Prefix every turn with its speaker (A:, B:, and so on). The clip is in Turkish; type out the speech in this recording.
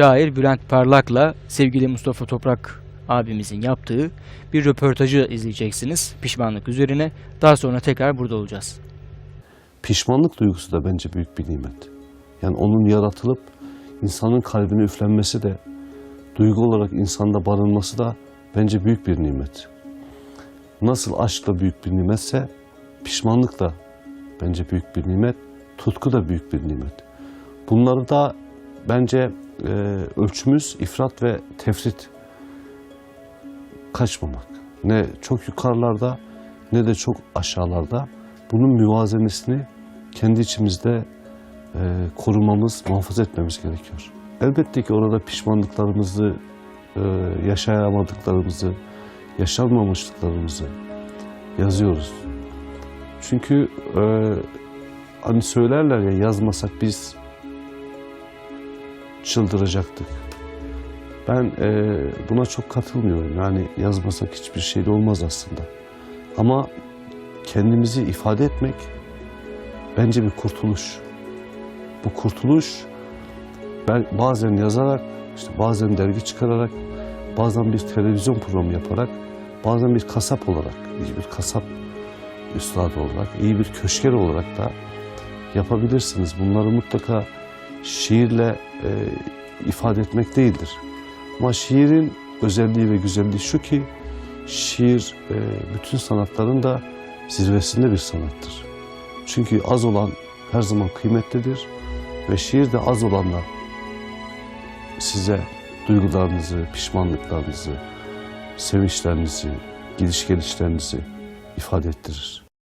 A: şair Bülent Parlak'la sevgili Mustafa Toprak abimizin yaptığı bir röportajı izleyeceksiniz pişmanlık üzerine. Daha sonra tekrar burada olacağız.
B: Pişmanlık duygusu da bence büyük bir nimet. Yani onun yaratılıp insanın kalbine üflenmesi de, duygu olarak insanda barınması da bence büyük bir nimet. Nasıl aşk da büyük bir nimetse, pişmanlık da bence büyük bir nimet, tutku da büyük bir nimet. Bunları da bence e, ölçümüz ifrat ve tefrit kaçmamak. Ne çok yukarılarda ne de çok aşağılarda. Bunun müvazenesini kendi içimizde e, korumamız, muhafaza etmemiz gerekiyor. Elbette ki orada pişmanlıklarımızı, e, yaşayamadıklarımızı, yaşanmamışlıklarımızı yazıyoruz. Çünkü e, hani söylerler ya yazmasak biz çıldıracaktık. Ben e, buna çok katılmıyorum. Yani yazmasak hiçbir şey de olmaz aslında. Ama kendimizi ifade etmek bence bir kurtuluş. Bu kurtuluş ben bazen yazarak, işte bazen dergi çıkararak, bazen bir televizyon programı yaparak, bazen bir kasap olarak, iyi bir kasap üstadı olarak, iyi bir köşker olarak da yapabilirsiniz. Bunları mutlaka şiirle e, ifade etmek değildir. Ama şiirin özelliği ve güzelliği şu ki, şiir e, bütün sanatların da zirvesinde bir sanattır. Çünkü az olan her zaman kıymetlidir ve şiir de az olanla size duygularınızı, pişmanlıklarınızı, sevinçlerinizi, gidiş gelişlerinizi ifade ettirir.